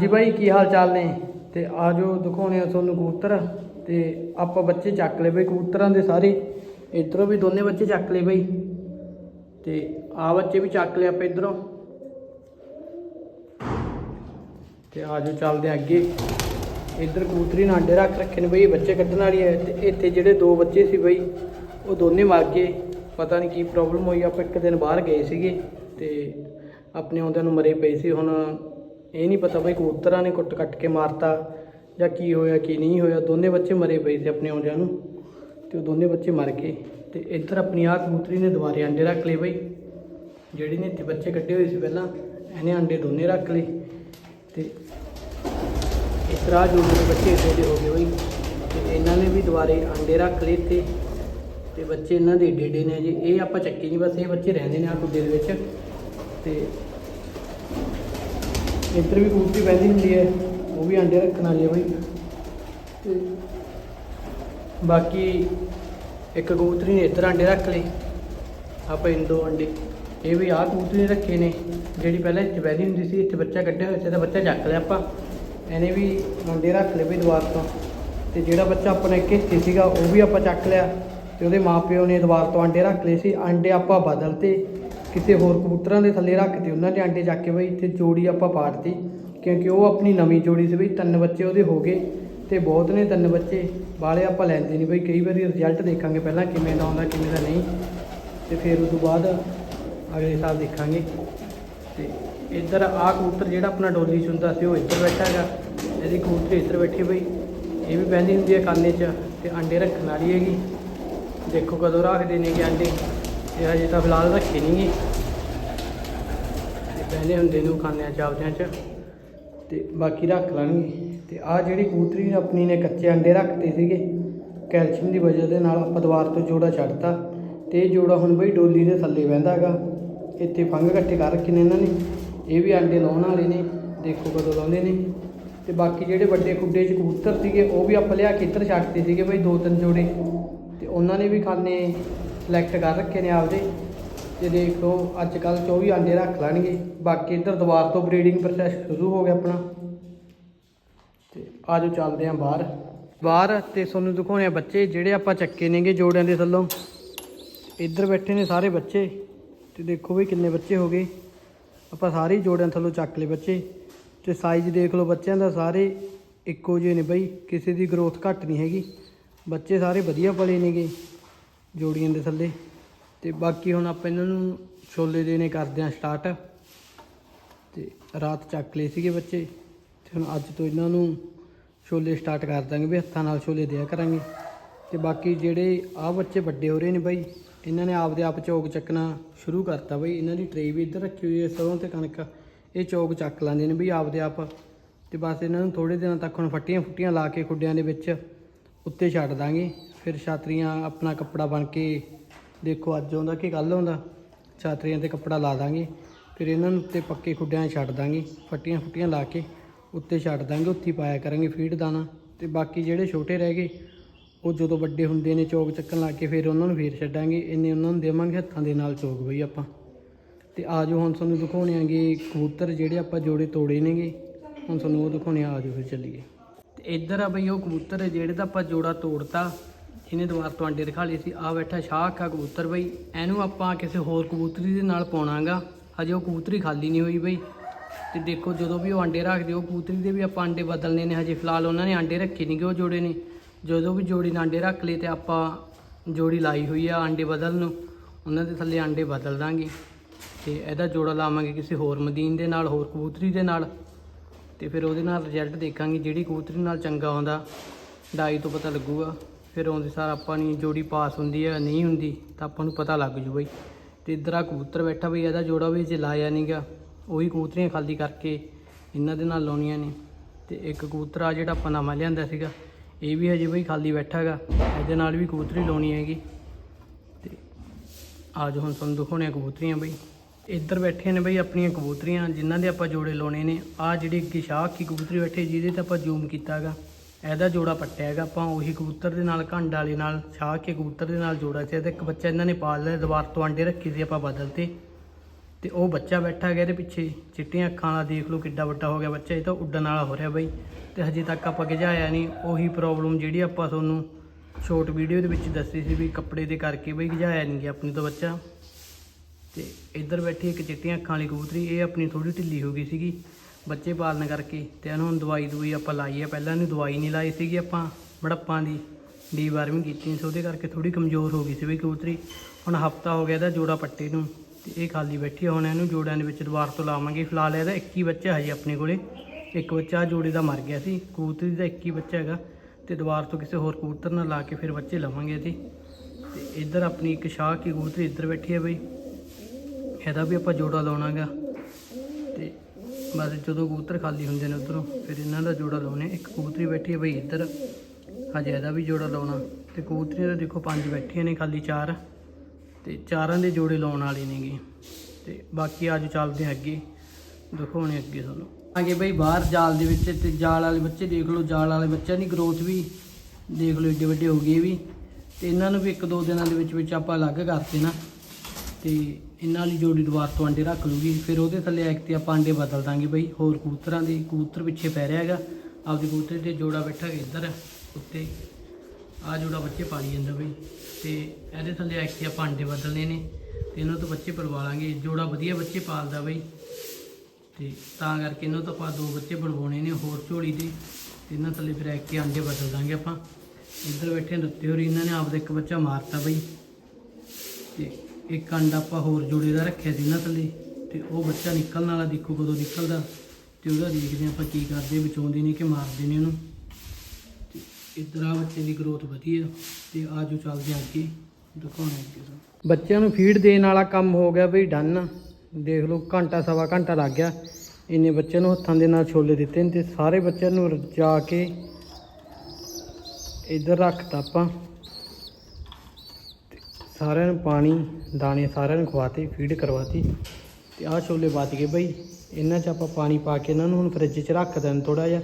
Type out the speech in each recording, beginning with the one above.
ਜੀ ਬਾਈ, ਕੀ ਹਾਲ ਚਾਲ ਨੇ? ਤੇ ਆਜੋ ਦਿਖਾਉਣੇ ਆ ਤੁਹਾਨੂੰ ਕਬੂਤਰ। ਤੇ ਆਪਾਂ ਬੱਚੇ ਚੱਕ ਲਏ ਬਈ ਕਬੂਤਰਾਂ ਦੇ ਸਾਰੇ। ਇਧਰੋਂ ਵੀ ਦੋਨੇ ਬੱਚੇ ਚੱਕ ਲਏ ਬਈ। ਤੇ ਆ ਬੱਚੇ ਵੀ ਚੱਕ ਲਏ ਆਪਾਂ ਇਧਰੋਂ। ਤੇ ਆਜੋ ਚੱਲਦੇ ਆ ਅੱਗੇ। ਇੱਧਰ ਕਬੂਤਰੀ ਨੇ ਆਂਡੇ ਰੱਖ ਰੱਖੇ ਨੇ ਬਈ ਬੱਚੇ ਕੱਢਣ ਵਾਲੀ ਹੈ। ਤੇ ਇੱਥੇ ਜਿਹੜੇ ਦੋ ਬੱਚੇ ਸੀ ਬਈ, ਉਹ ਦੋਨੇ ਮਰ ਗਏ। ਪਤਾ ਨਹੀਂ ਕੀ ਪ੍ਰੋਬਲਮ ਹੋਈ, ਆਪਾਂ ਇੱਕ ਦਿਨ ਬਾਹਰ ਗਏ ਸੀਗੇ। ਤੇ ਆਪਣੇ ਆਉਂਦਿਆਂ ਨੂੰ ਮਰੇ ਪਏ ਸੀ। ਹੁਣ ਇਹ ਨਹੀਂ ਪਤਾ ਬਈ ਕਬੂਤਰਾਂ ਨੇ ਕੁੱਟ ਕੱਟ ਕੇ ਮਾਰਤਾ ਜਾਂ ਕੀ ਹੋਇਆ, ਕੀ ਨਹੀਂ ਹੋਇਆ। ਦੋਨੇ ਬੱਚੇ ਮਰੇ ਪਏ ਸੀ ਆਪਣੇ ਆਉਂਦਿਆਂ ਨੂੰ ਤੇ ਉਹ ਦੋਨੇ ਬੱਚੇ ਮਰ ਗਏ। ਤੇ ਇੱਧਰ ਆਪਣੀ ਆਹ ਕਬੂਤਰੀ ਨੇ ਦੁਬਾਰੇ ਅੰਡੇ ਰੱਖ ਲਏ ਬਈ। ਜਿਹੜੀ ਨੇ ਇੱਥੇ ਬੱਚੇ ਕੱਢੇ ਹੋਏ ਸੀ ਪਹਿਲਾਂ, ਇਹਨੇ ਅੰਡੇ ਦੋਨੇ ਰੱਖ ਲਏ। ਤੇ ਇਸ ਤਰ੍ਹਾਂ ਜੋ ਮੇਰੇ ਬੱਚੇ ਇੱਥੇ ਦੇ ਹੋ ਗਏ ਬਈ। ਤੇ ਇਹਨਾਂ ਨੇ ਵੀ ਦੁਬਾਰੇ ਅੰਡੇ ਰੱਖ ਲਏ ਤੇ ਤੇ ਬੱਚੇ ਇਹਨਾਂ ਦੇ ਏਡੇ ਏਡੇ ਨੇ ਜੀ। ਇਹ ਆਪਾਂ ਚੱਕੇ ਨਹੀਂ, ਬਸ ਇਹ ਬੱਚੇ ਰਹਿੰਦੇ ਨੇ ਆ ਗੁੱਡੇ ਦੇ ਵਿੱਚ। ਤੇ ਇੱਧਰ ਵੀ ਕਬੂਤਰੀ ਬੈਠੀ ਹੁੰਦੀ ਹੈ ਉਹ ਵੀ ਅੰਡੇ ਰੱਖਣ ਵਾਲੀ ਹੈ ਬਈ। ਤੇ ਬਾਕੀ ਇੱਕ ਕਬੂਤਰੀ ਨੇ ਇੱਧਰ ਅੰਡੇ ਰੱਖ ਲਏ ਆਪਾਂ ਦੋ ਅੰਡੇ ਇਹ ਵੀ ਆਹ ਕਬੂਤਰੀ ਨੇ ਰੱਖੇ ਨੇ ਜਿਹੜੀ ਪਹਿਲਾਂ ਇੱਥੇ ਬੈਠੀ ਹੁੰਦੀ ਸੀ ਇੱਥੇ ਬੱਚਾ ਕੱਢਿਆ ਹੋਇਆ ਸੀ ਤਾਂ ਬੱਚਾ ਚੱਕ ਲਿਆ ਆਪਾਂ। ਇਹਨੇ ਵੀ ਅੰਡੇ ਰੱਖ ਲਏ ਵੀ ਦੁਬਾਰ ਤੋਂ। ਤੇ ਜਿਹੜਾ ਬੱਚਾ ਆਪਣਾ ਇੱਕ ਇੱਥੇ ਸੀਗਾ ਉਹ ਵੀ ਆਪਾਂ ਚੱਕ ਲਿਆ। ਤੇ ਉਹਦੇ ਮਾਪਿਓ ਨੇ ਦੁਬਾਰ ਤੋਂ ਅੰਡੇ ਰੱਖ ਲਏ ਸੀ ਅੰਡੇ ਆਪਾਂ ਬਦਲਤੇ। ਕਿਸੇ ਹੋਰ ਕਬੂਤਰਾਂ ਦੇ ਥੱਲੇ ਰੱਖਤੇ ਉਹਨਾਂ ਦੇ ਆਂਡੇ ਚੱਕ ਕੇ ਬਈ ਤੇ ਜੋੜੀ ਆਪਾਂ ਪਾੜਤੀ ਕਿਉਂਕਿ ਉਹ ਆਪਣੀ ਨਵੀਂ ਜੋੜੀ ਸੀ ਬਈ, ਤਿੰਨ ਬੱਚੇ ਉਹਦੇ ਹੋ ਗਏ ਤੇ ਬਹੁਤ ਨੇ ਤਿੰਨ ਬੱਚੇ, ਵਾਲੇ ਆਪਾਂ ਲੈਂਦੇ ਨਹੀਂ ਬਈ, ਕਈ ਵਾਰੀ ਰਿਜ਼ਲਟ ਦੇਖਾਂਗੇ ਪਹਿਲਾਂ ਕਿਵੇਂ ਦਾ ਆਉਂਦਾ, ਕਿਵੇਂ ਦਾ ਨਹੀਂ, ਤੇ ਫਿਰ ਉਸ ਤੋਂ ਬਾਅਦ ਅਗਲੇ ਸਾਲ ਦੇਖਾਂਗੇ। ਤੇ ਇੱਧਰ ਆਹ ਕਬੂਤਰ ਜਿਹੜਾ ਆਪਣਾ ਡੋਲੀ 'ਚ ਹੁੰਦਾ ਸੀ, ਉਹ ਇੱਧਰ ਬੈਠਾ ਹੈਗਾ, ਇਹਦੀ ਕਬੂਤਰ ਇੱਧਰ ਬੈਠੀ ਬਈ, ਇਹ ਵੀ ਬਹਿੰਦੀ ਹੁੰਦੀ ਹੈ ਕਾਨੇ 'ਚ ਤੇ ਅੰਡੇ ਰੱਖਣ ਵਾਲੀ ਹੈਗੀ। ਦੇਖੋ ਕਦੋਂ ਰੱਖਦੇ ਨੇ ਕਿ ਅੰਡੇ ਇਹ ਹਜੇ ਤਾਂ ਫਿਲਹਾਲ ਰੱਖੇ ਨਹੀਂ ਗੇ ਤੇ ਬਹਿੰਦੇ ਹੁੰਦੇ ਨੇ ਉਹ ਖਾਨਿਆਂ 'ਚ ਆਪਦਿਆਂ 'ਚ। ਤੇ ਬਾਕੀ ਰੱਖ ਲੈਣਗੇ। ਤੇ ਆਹ ਜਿਹੜੀ ਕਬੂਤਰੀ ਆਪਣੀ ਨੇ ਕੱਚੇ ਅੰਡੇ ਰੱਖਤੇ ਸੀਗੇ, ਕੈਲਸ਼ੀਅਮ ਦੀ ਵਜ੍ਹਾ ਦੇ ਨਾਲ ਆਪਾਂ ਦੁਬਾਰ ਤੋਂ ਜੋੜਾ ਛੱਡਤਾ। ਤੇ ਇਹ ਜੋੜਾ ਹੁਣ ਬਈ ਡੋਲੀ ਦੇ ਥੱਲੇ ਬਹਿੰਦਾ ਹੈਗਾ ਇੱਥੇ ਫੰਗ ਇਕੱਠੇ ਕਰ ਰੱਖੇ ਨੇ ਇਹਨਾਂ ਨੇ। ਇਹ ਵੀ ਅੰਡੇ ਲਾਉਣ ਵਾਲੇ ਨੇ। ਦੇਖੋ ਕਦੋਂ ਲਾਉਂਦੇ ਨੇ। ਤੇ ਬਾਕੀ ਜਿਹੜੇ ਵੱਡੇ ਖੁੱਡੇ 'ਚ ਕਬੂਤਰ ਸੀਗੇ, ਉਹ ਵੀ ਆਪਾਂ ਲਿਆ ਕੇ ਇੱਧਰ ਛੱਡਦੇ ਸੀਗੇ ਬਈ ਦੋ ਤਿੰਨ ਜੋੜੇ। ਤੇ ਉਹਨਾਂ ਨੇ ਵੀ ਖਾਨੇ ਸਿਲੈਕਟ ਕਰ ਰੱਖੇ ਨੇ ਆਪਦੇ ਤੇ ਦੇਖ ਲਓ ਅੱਜ ਕੱਲ 24 ਆਂਡੇ ਰੱਖ ਲੈਣਗੇ, ਬਾਕੀ ਇੱਧਰ ਦੁਬਾਰ ਤੋਂ ਬਰੀਡਿੰਗ ਪ੍ਰੋਸੈਸ ਸ਼ੁਰੂ ਹੋ ਗਿਆ ਆਪਣਾ। ਤੇ ਆਜੋ ਚੱਲਦੇ ਆਂ ਬਾਹਰ। ਬਾਹਰ ਤੇ ਤੁਹਾਨੂੰ ਦਿਖਾਉਣੇ ਆ ਬੱਚੇ, ਜਿਹੜੇ ਆਪਾਂ ਚੱਕੇ ਨੇਗੇ ਜੋੜਿਆਂ ਦੇ ਥੱਲੋਂ। ਇੱਧਰ ਬੈਠੇ ਨੇ ਸਾਰੇ ਬੱਚੇ, ਤੇ ਦੇਖੋ ਵੀ ਕਿੰਨੇ ਬੱਚੇ ਹੋ ਗਏ। ਆਪਾਂ ਸਾਰੇ ਜੋੜਿਆਂ ਥੱਲੋਂ ਚੱਕ ਲਏ ਬੱਚੇ। ਤੇ ਸਾਈਜ਼ ਦੇਖ ਲਓ ਬੱਚਿਆਂ ਦਾ, ਸਾਰੇ ਇੱਕੋ ਜਿਹੇ ਨੇ ਬਈ, ਕਿਸੇ ਦੀ ਗਰੋਥ ਘੱਟ ਨਹੀਂ ਹੈਗੀ। ਬੱਚੇ ਸਾਰੇ ਵਧੀਆ ਪਲੇ ਨੇਗੇ। ਜੋੜੀਆਂ ਦੇ ਥੱਲੇ। ਤੇ ਬਾਕੀ ਹੁਣ ਆਪਾਂ ਇਹਨਾਂ ਨੂੰ ਛੋਲੇ ਦੇਣੇ ਕਰਦੇ ਆਂ ਸਟਾਰਟ ਤੇ ਰਾਤ ਚੱਕ ਲਏ ਸੀਗੇ ਬੱਚੇ। ਤੇ ਹੁਣ ਅੱਜ ਤੋਂ ਇਹਨਾਂ ਨੂੰ ਛੋਲੇ ਸਟਾਰਟ ਕਰ ਦਾਂਗੇ ਵੀ ਹੱਥਾਂ ਨਾਲ ਛੋਲੇ ਦਿਆ ਕਰਾਂਗੇ। ਤੇ ਬਾਕੀ ਜਿਹੜੇ ਆਹ ਬੱਚੇ ਵੱਡੇ ਹੋ ਰਹੇ ਨੇ ਬਾਈ, ਇਹਨਾਂ ਨੇ ਆਪਦੇ ਆਪ ਚੌਕ ਚੱਕਣਾ ਸ਼ੁਰੂ ਕਰਤਾ ਬਈ। ਇਹਨਾਂ ਦੀ ਟਰੇ ਵੀ ਇੱਧਰ ਰੱਖੀ ਹੋਈ ਹੈ ਸਰੋਂ ਤੇ ਕਣਕ। ਇਹ ਚੌਕ ਚੱਕ ਲੈਂਦੇ ਨੇ ਬਈ ਆਪਦੇ ਆਪ। ਤੇ ਬਸ ਇਹਨਾਂ ਨੂੰ ਥੋੜੇ ਦਿਨਾਂ ਤੱਕ ਹੁਣ ਫੱਟੀਆਂ ਫੁੱਟੀਆਂ ਲਾ ਕੇ ਖੁੱਡਿਆਂ ਦੇ ਵਿੱਚ ਉੱਤੇ ਛੱਡ ਦਾਂਗੇ। ਫਿਰ ਛਾਤਰੀਆਂ ਆਪਣਾ ਕੱਪੜਾ ਬਣ ਕੇ ਦੇਖੋ ਅੱਜ ਆਉਂਦਾ ਕਿ ਕੱਲ ਆਉਂਦਾ, ਛਾਤਰੀਆਂ ਤੇ ਕੱਪੜਾ ਲਾ ਦਾਂਗੇ। ਫਿਰ ਇਹਨਾਂ ਨੂੰ ਉੱਤੇ ਪੱਕੇ ਖੁੱਡਿਆਂ ਛੱਡ ਦਾਂਗੇ, ਫੱਟੀਆਂ ਫੁੱਟੀਆਂ ਲਾ ਕੇ ਉੱਤੇ ਛੱਡ ਦਾਂਗੇ, ਉੱਥੇ ਪਾਇਆ ਕਰਾਂਗੇ ਫੀਡ ਦਾਣਾ। ਤੇ ਬਾਕੀ ਜਿਹੜੇ ਛੋਟੇ ਰਹਿ ਗਏ, ਉਹ ਜਦੋਂ ਵੱਡੇ ਹੁੰਦੇ ਨੇ ਚੌਕ ਚੱਕਣ ਲੱਗ ਕੇ ਫਿਰ ਉਹਨਾਂ ਨੂੰ ਫੇਰ ਛੱਡਾਂਗੇ। ਇੰਨੇ ਉਹਨਾਂ ਨੂੰ ਦੇਵਾਂਗੇ ਹੱਥਾਂ ਦੇ ਨਾਲ ਚੌਕ ਬਈ ਆਪਾਂ। ਤੇ ਆਜੋ ਹੁਣ ਤੁਹਾਨੂੰ ਦਿਖਾਉਣੇ ਆਂਗੇ ਕਬੂਤਰ ਜਿਹੜੇ ਆਪਾਂ ਜੋੜੇ ਤੋੜੇ ਨੇਗੇ। ਹੁਣ ਤੁਹਾਨੂੰ ਉਹ ਦਿਖਾਉਣੇ ਆ, ਆਜੋ ਫਿਰ ਚੱਲੀਏ। ਤੇ ਇੱਧਰ ਆ ਬਈ ਉਹ ਕਬੂਤਰ, ਜਿਹੜੇ ਦਾ ਆਪਾਂ ਜੋੜਾ ਤੋੜਤਾ ਇਹਨੇ ਦੁਬਾਰਾ ਤੋਂ ਅੰਡੇ ਦਿਖਾ ਲਏ ਸੀ। ਆ ਬੈਠਾ ਸ਼ਾਹ ਆ ਕਬੂਤਰ ਬਈ। ਇਹਨੂੰ ਆਪਾਂ ਕਿਸੇ ਹੋਰ ਕਬੂਤਰੀ ਦੇ ਨਾਲ ਪਾਉਣਾਗਾ। ਹਜੇ ਉਹ ਕਬੂਤਰੀ ਖਾਲੀ ਨਹੀਂ ਹੋਈ ਬਈ। ਤੇ ਦੇਖੋ, ਜਦੋਂ ਵੀ ਉਹ ਅੰਡੇ ਰੱਖਦੇ, ਉਹ ਕਬੂਤਰੀ ਦੇ ਵੀ ਆਪਾਂ ਅੰਡੇ ਬਦਲਨੇ ਨੇ। ਹਜੇ ਫਿਲਹਾਲ ਉਹਨਾਂ ਨੇ ਅੰਡੇ ਰੱਖੇ ਨਹੀਂਗੇ ਉਹ ਜੋੜੇ ਨੇ। ਜਦੋਂ ਵੀ ਜੋੜੀ ਨਾਲ ਅੰਡੇ ਰੱਖ ਲਏ ਤੇ ਆਪਾਂ ਜੋੜੀ ਲਾਈ ਹੋਈ ਆ ਅੰਡੇ ਬਦਲਣ ਨੂੰ। ਉਹਨਾਂ ਦੇ ਥੱਲੇ ਅੰਡੇ ਬਦਲ ਦਾਂਗੇ। ਤੇ ਇਹਦਾ ਜੋੜਾ ਲਾਵਾਂਗੇ ਕਿਸੇ ਹੋਰ ਮਦੀਨ ਦੇ ਨਾਲ, ਹੋਰ ਕਬੂਤਰੀ ਦੇ ਨਾਲ। ਤੇ ਫਿਰ ਉਹਦੇ ਨਾਲ ਰਿਜ਼ਲਟ ਦੇਖਾਂਗੇ, ਜਿਹੜੀ ਕਬੂਤਰੀ ਨਾਲ ਚੰਗਾ ਆਉਂਦਾ। ਡਾਈ ਤੋਂ ਪਤਾ ਲੱਗੂਗਾ। ਫਿਰ ਆਉਂਦੇ ਸਾਰ ਆਪਾਂ ਨਹੀਂ ਜੋੜੀ ਪਾਸ ਹੁੰਦੀ ਹੈ, ਨਹੀਂ ਹੁੰਦੀ, ਤਾਂ ਆਪਾਂ ਨੂੰ ਪਤਾ ਲੱਗ ਜੂ ਬਈ। ਤੇ ਇੱਧਰ ਆ ਕਬੂਤਰ ਬੈਠਾ ਬਈ, ਇਹਦਾ ਜੋੜਾ ਵੀ ਜੇ ਲਾਇਆ ਨਹੀਂਗਾ ਉਹੀ ਕਬੂਤਰੀਆਂ ਖਾਲੀ ਕਰਕੇ ਇਹਨਾਂ ਦੇ ਨਾਲ ਲਾਉਣੀਆਂ ਨੇ। ਤੇ ਇੱਕ ਕਬੂਤਰ ਆ ਜਿਹੜਾ ਆਪਾਂ ਨਵਾਂ ਲਿਆਂਦਾ ਸੀਗਾ, ਇਹ ਵੀ ਹਜੇ ਬਈ ਖਾਲੀ ਬੈਠਾ ਹੈਗਾ। ਇਹਦੇ ਨਾਲ ਵੀ ਕਬੂਤਰੀ ਲਾਉਣੀ ਹੈਗੀ। ਤੇ ਅੱਜ ਹੁਣ ਤੁਹਾਨੂੰ ਦਿਖਾਉਣੇ ਆ ਕਬੂਤਰੀਆਂ ਬਈ। ਇੱਧਰ ਬੈਠੇ ਨੇ ਬਈ ਆਪਣੀਆਂ ਕਬੂਤਰੀਆਂ, ਜਿਨ੍ਹਾਂ ਦੇ ਆਪਾਂ ਜੋੜੇ ਲਾਉਣੇ ਨੇ। ਆ ਜਿਹੜੀ ਅੱਗੇ ਕੀ ਕਬੂਤਰੀ ਬੈਠੇ, ਜਿਹਦੇ ਤੇ ਆਪਾਂ ਜ਼ੂਮ ਕੀਤਾ ਹੈਗਾ। ਇਹਦਾ ਜੋੜਾ ਪੱਟਿਆ ਹੈਗਾ, ਆਪਾਂ ਉਹੀ ਕਬੂਤਰ ਦੇ ਨਾਲ, ਘੰਡ ਵਾਲੇ ਨਾਲ, ਛਾਹ ਕੇ ਕਬੂਤਰ ਦੇ ਨਾਲ ਜੋੜਾ ਸੀ ਤੇ ਇੱਕ ਬੱਚਾ ਇਹਨਾਂ ਨੇ ਪਾਲ ਲਿਆ ਦੁਬਾਰ ਤੋਂ ਆਂਡੇ ਰੱਖੀ ਸੀ ਆਪਾਂ ਬਦਲਤੇ ਤੇ। ਉਹ ਬੱਚਾ ਬੈਠਾ ਗਿਆ ਇਹਦੇ ਪਿੱਛੇ, ਚਿੱਟੀਆਂ ਅੱਖਾਂ ਵਾਲਾ ਦੇਖ ਲਓ ਕਿੱਡਾ ਵੱਡਾ ਹੋ ਗਿਆ ਬੱਚਾ, ਇਹ ਤਾਂ ਉੱਡਣ ਵਾਲਾ ਹੋ ਰਿਹਾ ਬਈ। ਤੇ ਹਜੇ ਤੱਕ ਆਪਾਂ ਗਿਜਾਇਆ ਨਹੀਂ, ਉਹੀ ਪ੍ਰੋਬਲਮ ਜਿਹੜੀ ਆਪਾਂ ਤੁਹਾਨੂੰ ਸ਼ੋਰਟ ਵੀਡੀਓ ਦੇ ਵਿੱਚ ਦੱਸੀ ਸੀ ਵੀ ਕੱਪੜੇ ਦੇ ਕਰਕੇ ਬਈ ਗਿਜਾਇਆ ਨਹੀਂ ਗਿਆ ਆਪਣੀ ਤੋਂ ਬੱਚਾ। ਤੇ ਇੱਧਰ ਬੈਠੀ ਇੱਕ ਚਿੱਟੀਆਂ ਅੱਖਾਂ ਵਾਲੀ ਕਬੂਤਰੀ, ਇਹ ਆਪਣੀ ਥੋੜੀ ਢਿੱਲੀ ਹੋ ਗਈ ਸੀਗੀ। ਬੱਚੇ ਪਾਲਣ ਕਰਕੇ ਤੇ ਇਹਨੂੰ ਹੁਣ ਦਵਾਈ ਦਵਾਈ ਆਪਾਂ ਲਾਈ ਹੈ ਪਹਿਲਾਂ ਇਹਨੂੰ ਦਵਾਈ ਨਹੀਂ ਲਾਈ ਸੀਗੀ ਆਪਾਂ ਬੜੱਪਾਂ ਦੀ ਡੀ ਵਾਰਮਿੰਗ ਕੀਤੀ ਸੀ। ਉਹਦੇ ਕਰਕੇ ਥੋੜੀ ਕਮਜ਼ੋਰ ਹੋ ਗਈ ਸੀ ਵੀ ਕਬੂਤਰੀ। ਹੁਣ ਹਫਤਾ ਹੋ ਗਿਆ ਇਹਦਾ ਜੋੜਾ ਪੱਟੇ ਨੂੰ ਤੇ ਇਹ ਖਾਲੀ ਬੈਠੀ ਆ, ਹੁਣ ਇਹਨੂੰ ਜੋੜਿਆਂ ਦੇ ਵਿੱਚ ਦੁਬਾਰ ਤੋਂ ਲਾਵਾਂਗੇ। ਫਿਲਹਾਲ ਇਹਦਾ 21 ਬੱਚਾ ਹੈ ਜੀ ਆਪਣੇ ਕੋਲੇ। ਇੱਕ ਬੱਚਾ ਜੋੜੇ ਦਾ ਮਰ ਗਿਆ ਸੀ। ਕਬੂਤਰੀ ਦਾ 21 ਬੱਚਾ ਹੈਗਾ। ਤੇ ਦੁਬਾਰ ਤੋਂ ਕਿਸੇ ਹੋਰ ਕਬੂਤਰ ਨਾਲ ਲਾ ਕੇ ਫਿਰ ਬੱਚੇ ਲਵਾਂਗੇ ਇਹਦੇ। ਤੇ ਇੱਧਰ ਆਪਣੀ ਇੱਕ ਸ਼ਾਹ ਕੀ ਕਬੂਤਰੀ ਇੱਧਰ ਬੈਠੀ ਹੈ ਬਈ। ਇਹਦਾ ਵੀ ਆਪਾਂ ਜੋੜਾ ਲਾਉਣਾਗਾ। ਤੇ ਬਸ ਜਦੋਂ ਕਬੂਤਰ ਖਾਲੀ ਹੁੰਦੇ ਨੇ ਉਧਰੋਂ, ਫਿਰ ਇਹਨਾਂ ਦਾ ਜੋੜਾ ਲਾਉਣੇ। ਇੱਕ ਕਬੂਤਰੀ ਬੈਠੀ ਹੈ ਬਈ ਇੱਧਰ, ਹਜੇ ਇਹਦਾ ਵੀ ਜੋੜਾ ਲਾਉਣਾ। ਤੇ ਕਬੂਤਰੀਆਂ ਤਾਂ ਦੇਖੋ ਪੰਜ ਬੈਠੀਆਂ ਨੇ ਖਾਲੀ ਚਾਰ, ਤੇ ਚਾਰਾਂ ਦੇ ਜੋੜੇ ਲਾਉਣ ਵਾਲੇ ਨੇਗੇ। ਤੇ ਬਾਕੀ ਅੱਜ ਚੱਲਦੇ ਹਾਂ ਅੱਗੇ, ਦਿਖਾਉਣੇ ਅੱਗੇ ਤੁਹਾਨੂੰ। ਅੱਗੇ ਬਈ ਬਾਹਰ ਜਾਲ ਦੇ ਵਿੱਚ, ਤੇ ਜਾਲ ਵਾਲੇ ਬੱਚੇ ਦੇਖ ਲਓ, ਜਾਲ ਵਾਲੇ ਬੱਚਿਆਂ ਦੀ ਗਰੋਥ ਵੀ ਦੇਖ ਲਓ, ਏਡੇ ਵੱਡੇ ਹੋ ਗਏ ਵੀ। ਤੇ ਇਹਨਾਂ ਨੂੰ ਵੀ ਇੱਕ ਦੋ ਦਿਨਾਂ ਦੇ ਵਿੱਚ ਵਿੱਚ ਆਪਾਂ ਅਲੱਗ ਕਰਤੇ ਨਾ ਤੇ ਇਹਨਾਂ ਵਾਲੀ ਜੋੜੀ ਦੁਬਾਰਾ ਤੋਂ ਅੰਡੇ ਰੱਖ ਲੂਗੀ। ਫਿਰ ਉਹਦੇ ਥੱਲੇ ਇੱਕ ਤੇ ਆਪਾਂ ਅੰਡੇ ਬਦਲ ਦਾਂਗੇ ਬਈ, ਹੋਰ ਕਬੂਤਰਾਂ ਦੇ, ਕਬੂਤਰ ਪਿੱਛੇ ਪੈ ਰਿਹਾ ਹੈਗਾ। ਆਪਦੇ ਕਬੂਤਰ ਤੇ ਜੋੜਾ ਬੈਠਾ ਹੈਗਾ ਇੱਧਰ, ਉੱਤੇ। ਆ ਜੋੜਾ ਬੱਚੇ ਪਾਲੀ ਜਾਂਦਾ ਬਈ। ਤੇ ਇਹਦੇ ਥੱਲੇ ਇੱਕ ਤੇ ਆਪਾਂ ਅੰਡੇ ਬਦਲਨੇ ਨੇ, ਤੇ ਇਹਨਾਂ ਤੋਂ ਬੱਚੇ ਪਰਵਾ ਲਾਂਗੇ। ਜੋੜਾ ਵਧੀਆ ਬੱਚੇ ਪਾਲਦਾ ਬਈ। ਤੇ ਤਾਂ ਕਰਕੇ ਇਹਨਾਂ ਤੋਂ ਆਪਾਂ ਦੋ ਬੱਚੇ ਬਣਵਾਉਣੇ ਨੇ ਹੋਰ ਝੋਲੀ ਦੇ। ਤੇ ਇਹਨਾਂ ਥੱਲੇ ਫਿਰ ਐਕ ਕੇ ਅੰਡੇ ਬਦਲ ਦਾਂਗੇ ਆਪਾਂ। ਇੱਧਰ ਬੈਠੇ ਦਿੱਤੇ ਹੋਰੀ, ਇਹਨਾਂ ਨੇ ਆਪਦਾ ਇੱਕ ਬੱਚਾ ਮਾਰਤਾ ਬਈ। ਤੇ ਇੱਕ ਅੰਡਾ ਆਪਾਂ ਹੋਰ ਜੋੜੇ ਦਾ ਰੱਖਿਆ ਸੀ ਇਹਨਾਂ ਥੱਲੇ, ਤੇ ਉਹ ਬੱਚਾ ਨਿਕਲਣ ਵਾਲਾ ਦੇਖੋ ਕਦੋਂ ਨਿਕਲਦਾ, ਤੇ ਉਹਦਾ ਦੇਖਦੇ ਹਾਂ ਆਪਾਂ ਕੀ ਕਰਦੇ, ਬਚਾਉਂਦੇ ਨੇ ਕਿ ਮਾਰਦੇ ਨੇ ਉਹਨੂੰ। ਤੇ ਇੱਧਰ ਆ ਬੱਚੇ ਦੀ ਗਰੋਥ ਵਧੀਆ ਤੇ ਜੋ ਚੱਲਦੇ ਹਾਂ ਅੱਗੇ ਦਿਖਾਉਣੇ ਅੱਗੇ ਤੁਹਾਨੂੰ ਬੱਚਿਆਂ ਨੂੰ ਫੀਡ ਦੇਣ ਵਾਲਾ ਕੰਮ ਹੋ ਗਿਆ ਬਈ ਡਨ ਦੇਖ ਲਓ ਘੰਟਾ ਸਵਾ ਘੰਟਾ ਲੱਗ ਗਿਆ, ਇੰਨੇ ਬੱਚਿਆਂ ਨੂੰ ਹੱਥਾਂ ਦੇ ਨਾਲ ਛੋਲੇ ਦਿੱਤੇ ਨੇ ਤੇ ਸਾਰੇ ਬੱਚਿਆਂ ਨੂੰ ਰਜਾ ਕੇ ਇੱਧਰ ਰੱਖਤਾ ਆਪਾਂ। ਸਾਰਿਆਂ ਨੂੰ ਪਾਣੀ, ਦਾਣੇ ਸਾਰਿਆਂ ਨੂੰ ਖਵਾਤੇ ਫੀਡ ਕਰਵਾਤੀ। ਤੇ ਆਹ ਛੋਲੇ ਬਚ ਗਏ ਬਈ। ਇਹਨਾਂ 'ਚ ਆਪਾਂ ਪਾਣੀ ਪਾ ਕੇ ਇਹਨਾਂ ਨੂੰ ਹੁਣ ਫ੍ਰਿਜ 'ਚ ਰੱਖ ਦੇਣ ਥੋੜਾ ਜਿਹਾ,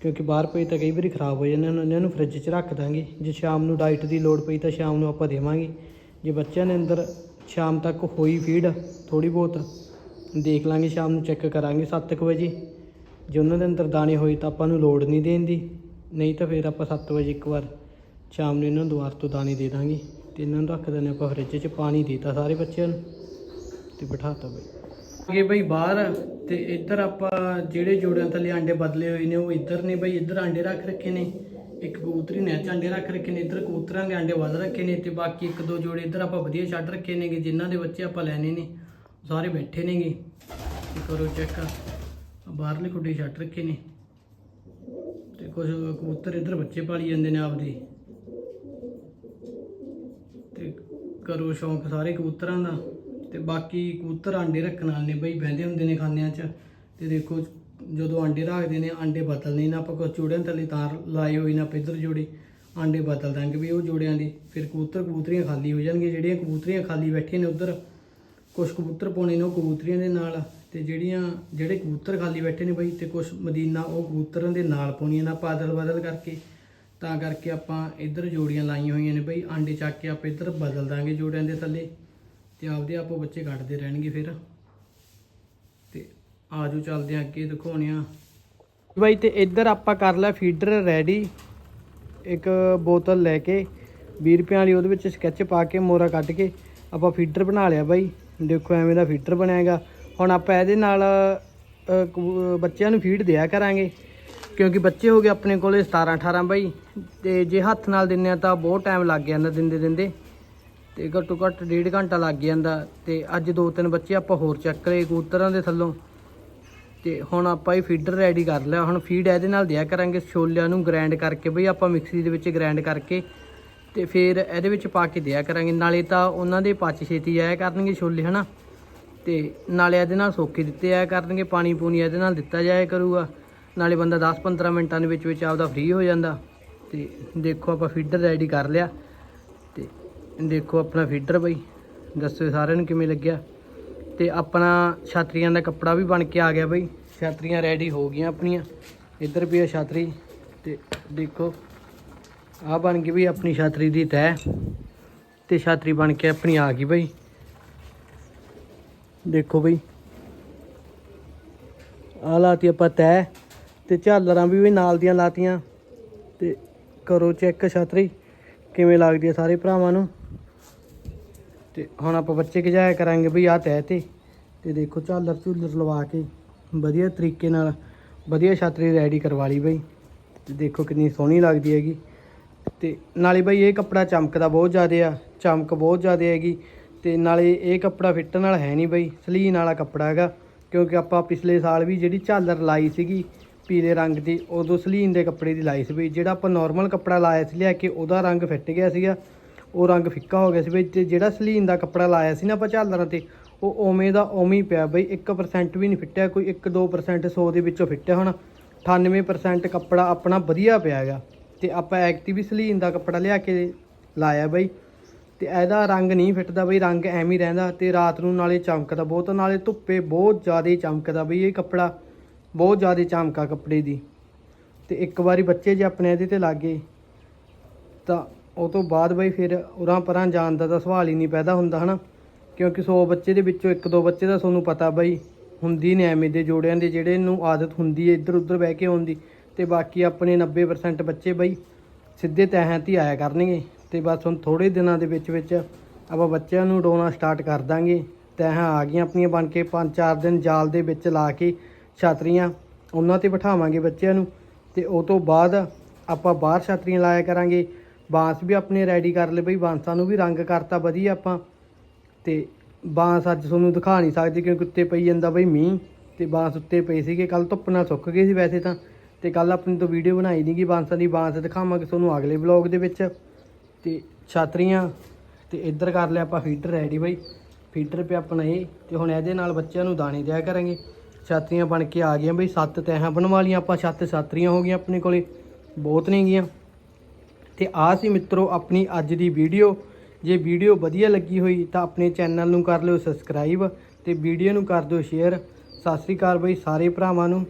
ਕਿਉਂਕਿ ਬਾਹਰ ਪਈ ਤਾਂ ਕਈ ਵਾਰੀ ਖਰਾਬ ਹੋ ਜਾਂਦੇ ਨੇ, ਇਹਨਾਂ ਨੂੰ ਫ੍ਰਿਜ 'ਚ ਰੱਖ ਦਾਂਗੇ। ਜੇ ਸ਼ਾਮ ਨੂੰ ਡਾਈਟ ਦੀ ਲੋੜ ਪਈ ਤਾਂ ਸ਼ਾਮ ਨੂੰ ਆਪਾਂ ਦੇਵਾਂਗੇ। ਜੇ ਬੱਚਿਆਂ ਦੇ ਅੰਦਰ ਸ਼ਾਮ ਤੱਕ ਹੋਈ ਫੀਡ ਥੋੜੀ ਬਹੁਤ, ਦੇਖ ਲਾਂਗੇ, ਸ਼ਾਮ ਨੂੰ ਚੈੱਕ ਕਰਾਂਗੇ 7:00 ਵਜੇ। ਜੇ ਉਹਨਾਂ ਦੇ ਅੰਦਰ ਦਾਣੇ ਹੋਏ ਤਾਂ ਆਪਾਂ ਨੂੰ ਲੋੜ ਨਹੀਂ ਦੇਣ ਦੀ। ਨਹੀਂ ਤਾਂ ਫਿਰ ਆਪਾਂ 7 ਵਜੇ ਇੱਕ ਵਾਰ ਸ਼ਾਮ ਨੂੰ ਇਹਨਾਂ ਨੂੰ ਦੁਬਾਰਾ ਤੋਂ ਦਾਣੇ ਦੇ ਦਾਂਗੇ। ਤੇ ਇਹਨਾਂ ਨੂੰ ਰੱਖ ਦਿੰਦੇ ਆਪਾਂ ਫ੍ਰਿਜ 'ਚ, ਪਾਣੀ ਦੇਤਾ ਸਾਰੇ ਬੱਚਿਆਂ ਨੂੰ ਤੇ ਬਿਠਾਤਾ ਬਈ। ਅੱਗੇ ਬਈ ਬਾਹਰ ਤੇ ਇੱਧਰ ਆਪਾਂ ਜਿਹੜੇ ਜੋੜਿਆਂ ਥੱਲੇ ਆਂਡੇ ਬਦਲੇ ਹੋਏ ਨੇ, ਉਹ ਇੱਧਰ ਨੇ ਬਈ, ਇੱਧਰ ਆਂਡੇ ਰੱਖ ਰੱਖੇ ਨੇ, ਇੱਕ ਕਬੂਤਰੀ ਨੇ ਚ ਆਂਡੇ ਰੱਖ ਰੱਖੇ ਨੇ, ਇੱਧਰ ਕਬੂਤਰਾਂ ਦੇ ਆਂਡੇ ਵੱਧ ਰੱਖੇ ਨੇ ਤੇ ਬਾਕੀ ਇੱਕ ਦੋ ਜੋੜੇ ਇੱਧਰ ਆਪਾਂ ਵਧੀਆ ਛੱਡ ਰੱਖੇ ਨੇਗੇ, ਜਿਨ੍ਹਾਂ ਦੇ ਬੱਚੇ ਆਪਾਂ ਲੈਣੇ ਨੇ, ਉਹ ਸਾਰੇ ਬੈਠੇ ਨੇਗੇ। ਤੇ ਕਰੋ ਚੈੱਕ ਬਾਹਰਲੇ ਖੁੱਡੇ ਛੱਡ ਰੱਖੇ ਨੇ। ਤੇ ਕੁਝ ਕਬੂਤਰ ਇੱਧਰ ਬੱਚੇ ਪਾਲੀ ਜਾਂਦੇ ਨੇ ਆਪਦੇ ਤੇ ਕਰੋ ਸ਼ੌਂਕ ਸਾਰੇ ਕਬੂਤਰਾਂ ਦਾ। ਤੇ ਬਾਕੀ ਕਬੂਤਰ ਆਂਡੇ ਰੱਖਣ ਵਾਲੇ ਨੇ ਬਈ, ਬਹਿੰਦੇ ਹੁੰਦੇ ਨੇ ਖਾਨਿਆਂ 'ਚ। ਤੇ ਦੇਖੋ, ਜਦੋਂ ਆਂਡੇ ਰੱਖਦੇ ਨੇ, ਆਂਡੇ ਬਦਲਨੇ ਨਾ, ਆਪਾਂ ਕੁਝ ਜੋੜਿਆਂ ਥੱਲੇ ਤਾਰ ਲਾਏ ਹੋਈ ਨਾ, ਆਪਾਂ ਇੱਧਰ ਜੋੜੇ, ਆਂਡੇ ਬਦਲ ਦਾਂਗੇ ਵੀ ਉਹ ਜੋੜਿਆਂ ਦੀ। ਫਿਰ ਕਬੂਤਰ ਕਬੂਤਰੀਆਂ ਖਾਲੀ ਹੋ ਜਾਣਗੀਆਂ, ਜਿਹੜੀਆਂ ਕਬੂਤਰੀਆਂ ਖਾਲੀ ਬੈਠੀਆਂ ਨੇ ਉੱਧਰ ਕੁਝ ਕਬੂਤਰ ਪਾਉਣੇ ਨੇ ਉਹ ਕਬੂਤਰੀਆਂ ਦੇ ਨਾਲ, ਤੇ ਜਿਹੜੀਆਂ, ਜਿਹੜੇ ਕਬੂਤਰ ਖਾਲੀ ਬੈਠੇ ਨੇ ਬਈ, ਤੇ ਕੁਝ ਮਦੀਨਾ ਉਹ ਕਬੂਤਰਾਂ ਦੇ ਨਾਲ ਪਾਉਣੀਆਂ ਨਾ ਪਾਦਲ ਬਦਲ ਕਰਕੇ। ਤਾਂ ਕਰਕੇ ਆਪਾਂ ਇੱਧਰ ਜੋੜੀਆਂ ਲਾਈਆਂ ਹੋਈਆਂ ਨੇ ਬਈ, ਆਂਡੇ ਚੱਕ ਕੇ ਆਪਾਂ ਇੱਧਰ ਬਦਲ ਦਾਂਗੇ ਜੋੜਿਆਂ ਦੇ ਥੱਲੇ ਤੇ ਆਪਦੇ ਆਪੋ ਬੱਚੇ ਕੱਢਦੇ ਰਹਿਣਗੇ ਫਿਰ। ਤੇ ਆਜੋ ਚੱਲਦੇ ਆਂ ਅੱਗੇ ਦਿਖਾਉਣੇ ਆ ਬਾਈ ਤੇ ਇੱਧਰ ਆਪਾਂ ਕਰ ਲਿਆ ਫੀਡਰ ਰੈਡੀ। ਇੱਕ ਬੋਤਲ ਲੈ ਕੇ 20 ਰੁਪਏ ਵਾਲੀ ਉਹਦੇ ਵਿੱਚ ਸਕੈਚ ਪਾ ਕੇ ਮੋਰਾ ਕੱਢ ਕੇ ਆਪਾਂ ਫੀਡਰ ਬਣਾ ਲਿਆ ਬਾਈ। ਦੇਖੋ ਐਵੇਂ ਦਾ ਫੀਡਰ ਬਣਿਆਗਾ ਹੁਣ ਆਪਾਂ ਇਹਦੇ ਨਾਲ ਬੱਚਿਆਂ ਨੂੰ ਫੀਡ ਦਿਆ ਕਰਾਂਗੇ। ਕਿਉਂਕਿ ਬੱਚੇ ਹੋ ਗਏ ਆਪਣੇ ਕੋਲੇ 17 18 ਬਾਈ। ਤੇ ਜੇ ਹੱਥ ਨਾਲ ਦਿੰਨੇ ਆ ਤਾਂ ਬਹੁਤ ਟਾਈਮ ਲੱਗ ਜਾਂਦਾ ਦਿੰਦੇ ਦਿੰਦੇ। ਤੇ ਘੱਟੋ ਘੱਟ ਡੇਢ ਘੰਟਾ ਲੱਗ ਜਾਂਦਾ। ਤੇ ਅੱਜ ਦੋ ਤਿੰਨ ਬੱਚੇ ਆਪਾਂ ਹੋਰ ਚੱਕ ਲਏ ਕਬੂਤਰਾਂ ਦੇ ਥੱਲੋਂ। ਤੇ ਹੁਣ ਆਪਾਂ ਇਹ ਫੀਡਰ ਰੈਡੀ ਕਰ ਲਿਆ। ਹੁਣ ਫੀਡ ਇਹਦੇ ਨਾਲ ਦਿਆ ਕਰਾਂਗੇ ਛੋਲਿਆਂ ਨੂੰ ਗ੍ਰਾਈਂਡ ਕਰਕੇ ਬਈ ਆਪਾਂ ਮਿਕਸੀ ਦੇ ਵਿੱਚ ਗ੍ਰਾਈਂਡ ਕਰਕੇ। ਤੇ ਫਿਰ ਇਹਦੇ ਵਿੱਚ ਪਾ ਕੇ ਦਿਆ ਕਰਾਂਗੇ। ਨਾਲੇ ਤਾਂ ਉਹਨਾਂ ਦੇ ਪਚ ਛੇਤੀ ਆਇਆ ਕਰਨਗੇ ਛੋਲੇ, ਹਨਾ? ਤੇ ਨਾਲੇ ਇਹਦੇ ਨਾਲ ਸੋਕੇ ਦਿੱਤੇ ਆਇਆ ਕਰਨਗੇ। ਪਾਣੀ ਪੂਣੀ ਇਹਦੇ ਨਾਲ ਦਿੱਤਾ ਜਾਇਆ ਕਰੂਗਾ। ਨਾਲੇ ਬੰਦਾ 10-15 ਮਿੰਟਾਂ ਦੇ ਵਿੱਚ ਵਿੱਚ ਆਪਦਾ ਫ੍ਰੀ ਹੋ ਜਾਂਦਾ। ਤੇ ਦੇਖੋ ਆਪਾਂ ਫੀਡਰ ਰੈਡੀ ਕਰ ਲਿਆ। ਤੇ ਦੇਖੋ ਆਪਣਾ ਫੀਡਰ ਬਈ, ਦੱਸੋ ਸਾਰਿਆਂ ਨੂੰ ਕਿਵੇਂ ਲੱਗਿਆ। ਤੇ ਆਪਣਾ ਛਾਤਰੀਆਂ ਦਾ ਕੱਪੜਾ ਵੀ ਬਣ ਕੇ ਆ ਗਿਆ ਬਈ। ਛਾਤਰੀਆਂ ਰੈਡੀ ਹੋ ਗਈਆਂ ਆਪਣੀਆਂ। ਇੱਧਰ ਵੀ ਆ ਛਾਤਰੀ। ਤੇ ਦੇਖੋ ਆ ਬਣ ਗਈ ਬਈ ਆਪਣੀ ਛਾਤਰੀ ਦੀ ਤੈਅ ਤੇ ਛਾਤਰੀ ਬਣ ਕੇ ਆਪਣੀ ਆ ਗਈ ਬਈ। ਦੇਖੋ ਬਈ ਆ ਲਾਤੀ ਆਪਾਂ ਤੈਅ ਤੇ ਝਾਲਰਾਂ ਵੀ ਨਾਲ ਦੀਆਂ ਲਾਤੀਆਂ। ਤੇ ਕਰੋ ਚੈੱਕ ਛਤਰੀ, ਕਿਵੇਂ ਲੱਗਦੀ ਹੈ ਸਾਰੇ ਭਰਾਵਾਂ ਨੂੰ। ਤੇ ਹੁਣ ਆਪਾਂ ਬੱਚੇ ਗਜਾਇਆ ਕਰਾਂਗੇ ਬਈ ਆ ਤੈ ਤੇ। ਤੇ ਦੇਖੋ ਝਾਲਰ ਝੂਲਰ ਲਵਾ ਕੇ ਵਧੀਆ ਤਰੀਕੇ ਨਾਲ, ਵਧੀਆ ਛਤਰੀ ਰੈਡੀ ਕਰਵਾ ਲਈ ਬਈ। ਤੇ ਦੇਖੋ ਕਿੰਨੀ ਸੋਹਣੀ ਲੱਗਦੀ ਹੈਗੀ। ਤੇ ਨਾਲੇ ਬਈ ਇਹ ਕੱਪੜਾ ਚਮਕਦਾ ਬਹੁਤ ਜ਼ਿਆਦਾ ਆ, ਚਮਕ ਬਹੁਤ ਜ਼ਿਆਦਾ ਹੈਗੀ। ਤੇ ਨਾਲੇ ਇਹ ਕੱਪੜਾ ਫਿੱਟਣ ਨਾਲ ਹੈ ਨਹੀਂ ਬਈ, ਸਲੀਨ ਵਾਲਾ ਕੱਪੜਾ ਹੈਗਾ। ਕਿਉਂਕਿ ਆਪਾਂ ਪਿਛਲੇ ਸਾਲ ਵੀ ਜਿਹੜੀ ਝਾਲਰ ਲਾਈ ਸੀਗੀ ਪੀਲੇ ਰੰਗ ਦੀ, ਉਦੋਂ ਸਲੀਨ ਦੇ ਕੱਪੜੇ ਦੀ ਲਾਈ ਸੀ ਬਈ ਜਿਹੜਾ ਆਪਾਂ ਨਾਰਮਲ ਕੱਪੜਾ ਲਾਇਆ ਸੀ, ਲਿਆ ਕੇ ਉਹਦਾ ਰੰਗ ਫਿੱਟ ਗਿਆ ਸੀਗਾ। ਉਹ ਰੰਗ ਫਿੱਕਾ ਹੋ ਗਿਆ ਸੀ ਬਈ ਤੇ ਜਿਹੜਾ ਸਲੀਨ ਦਾ ਕੱਪੜਾ ਲਾਇਆ ਸੀ ਨਾ ਆਪਾਂ ਝਾਲਰਾਂ ਤੇ, ਉਹ ਓਵੇਂ ਦਾ ਓਵੇਂ ਹੀ ਪਿਆ ਬਈ 1% ਵੀ ਨਹੀਂ ਫਿੱਟਿਆ, ਕੋਈ 1-2% 100 ਦੇ ਵਿੱਚੋਂ ਫਿੱਟਿਆ ਹੋਣਾ। 98% ਕੱਪੜਾ ਆਪਣਾ ਵਧੀਆ ਪਿਆ ਹੈਗਾ। ਤੇ ਆਪਾਂ ਐਕਟਿਵ ਸਲੀਨ ਦਾ ਕੱਪੜਾ ਲਿਆ ਕੇ ਲਾਇਆ ਬਈ। ਤੇ ਇਹਦਾ ਰੰਗ ਨਹੀਂ ਫਿੱਟਦਾ ਬਈ, ਰੰਗ ਐਵੇਂ ਹੀ ਰਹਿੰਦਾ ਤੇ ਰਾਤ ਨੂੰ ਨਾਲੇ ਚਮਕਦਾ ਬਹੁਤ, ਨਾਲੇ ਧੁੱਪੇ ਬਹੁਤ ਜ਼ਿਆਦਾ ਚਮਕਦਾ ਬਈ ਇਹ ਕੱਪੜਾ। ਬਹੁਤ ਜ਼ਿਆਦਾ ਚਮਕਾ ਕੱਪੜੇ ਦੀ। ਤੇ ਇੱਕ ਵਾਰੀ ਬੱਚੇ ਜੇ ਆਪਣੇ ਇਹਦੇ ਤੇ ਲੱਗੇ ਤਾਂ ਉਹ ਤੋਂ ਬਾਅਦ ਬਈ ਫਿਰ ਉਰਾਂ ਪਰਾਂ ਜਾਣ ਦਾ ਤਾਂ ਸਵਾਲ ਹੀ ਨਹੀਂ ਪੈਦਾ ਹੁੰਦਾ, ਹਨਾ? ਕਿਉਂਕਿ 100 ਬੱਚੇ ਦੇ ਵਿੱਚੋਂ ਇੱਕ ਦੋ ਬੱਚੇ ਦਾ ਤੁਹਾਨੂੰ ਪਤਾ ਬਈ ਹੁੰਦੀ ਨੇ ਐਵੇਂ ਦੇ ਜੋੜਿਆਂ ਦੇ, ਜਿਹੜੇ ਨੂੰ ਆਦਤ ਹੁੰਦੀ ਹੈ ਇੱਧਰ ਉੱਧਰ ਬਹਿ ਕੇ ਆਉਣ ਦੀ। ਤੇ ਬਾਕੀ ਆਪਣੇ 90% ਬੱਚੇ ਬਈ ਸਿੱਧੇ ਤਹਿਆਂ ਤੇ ਹੀ ਆਇਆ ਕਰਨਗੇ। ਤੇ ਬਸ ਹੁਣ ਥੋੜੇ ਦਿਨਾਂ ਦੇ ਵਿੱਚ ਵਿੱਚ ਆਪਾਂ ਬੱਚਿਆਂ ਨੂੰ ਡੋਣਾ ਸਟਾਰਟ ਕਰ ਦਾਂਗੇ। ਤਹਿਾਂ ਆ ਗਈਆਂ ਆਪਣੀਆਂ ਬਣ ਕੇ 5-4 ਦਿਨ ਜਾਲ ਦੇ ਵਿੱਚ ਲਾ ਕੇ ਛਾਤਰੀਆਂ ਉਹਨਾਂ ਤੇ ਬਿਠਾਵਾਂਗੇ ਬੱਚਿਆਂ ਨੂੰ ਤੇ ਉਹ ਤੋਂ ਬਾਅਦ ਆਪਾਂ ਬਾਹਰ ਛਾਤਰੀਆਂ ਲਾਇਆ ਕਰਾਂਗੇ। ਬਾਂਸ ਵੀ ਆਪਣੇ ਰੈਡੀ ਕਰ ਲਏ ਬਈ, ਬਾਂਸਾਂ ਨੂੰ ਵੀ ਰੰਗ ਕਰਤਾ ਵਧੀਆ ਆਪਾਂ। ਤੇ ਬਾਂਸ ਅੱਜ ਤੁਹਾਨੂੰ ਦਿਖਾ ਨਹੀਂ ਸਕਦੇ ਕਿਉਂਕਿ ਉੱਤੇ ਪਈ ਜਾਂਦਾ ਬਈ ਮੀਂਹ ਤੇ ਬਾਂਸ ਉੱਤੇ ਪਏ ਸੀਗੇ। ਕੱਲ ਧੁੱਪ ਨਾਲ ਸੁੱਕ ਗਏ ਸੀ ਵੈਸੇ ਤਾਂ। ਤੇ ਕੱਲ ਆਪਣੀ ਤੋਂ ਵੀਡੀਓ ਬਣਾਈ ਨਹੀਂ ਗਈ ਬਾਂਸਾਂ ਦੀ। ਬਾਂਸ ਦਿਖਾਵਾਂਗੇ ਤੁਹਾਨੂੰ ਅਗਲੇ ਵਲੌਗ ਦੇ ਵਿੱਚ। ਤੇ ਛਾਤਰੀਆਂ ਤੇ ਇੱਧਰ ਕਰ ਲਿਆ ਆਪਾਂ ਫੀਡਰ ਰੈਡੀ ਬਈ। ਫੀਡਰ ਪਿਆ ਆਪਣਾ ਇਹ ਤੇ ਹੁਣ ਇਹਦੇ ਨਾਲ ਬੱਚਿਆਂ ਨੂੰ ਦਾਣੇ ਦਿਆ ਕਰਾਂਗੇ। ਛਾਤਰੀਆਂ ਬਣ ਕੇ ਆ ਗਈਆਂ ਬਈ, ਸੱਤ ਤੈਹਾਂ ਬਣਵਾ ਲੀਆਂ ਆਪਾਂ, ਛੱਤ ਛਾਤਰੀਆਂ ਹੋ ਗਈਆਂ ਆਪਣੇ ਕੋਲੇ, ਬਹੁਤ ਨਹੀਂ ਗਈਆਂ। ਤੇ ਆ ਸੀ ਮਿੱਤਰੋ ਆਪਣੀ ਅੱਜ ਦੀ ਵੀਡੀਓ। ਜੇ ਵੀਡੀਓ ਵਧੀਆ ਲੱਗੀ ਹੋਈ ਤਾਂ ਆਪਣੇ ਚੈਨਲ ਨੂੰ ਕਰ ਲਿਓ ਸਬਸਕ੍ਰਾਈਬ ਤੇ ਵੀਡੀਓ ਨੂੰ ਕਰ ਦਿਓ ਸ਼ੇਅਰ। ਸਤਿ ਸ੍ਰੀ ਅਕਾਲ ਬਈ, ਸਾਰੇ ਭਰਾਵਾਂ ਨੂੰ।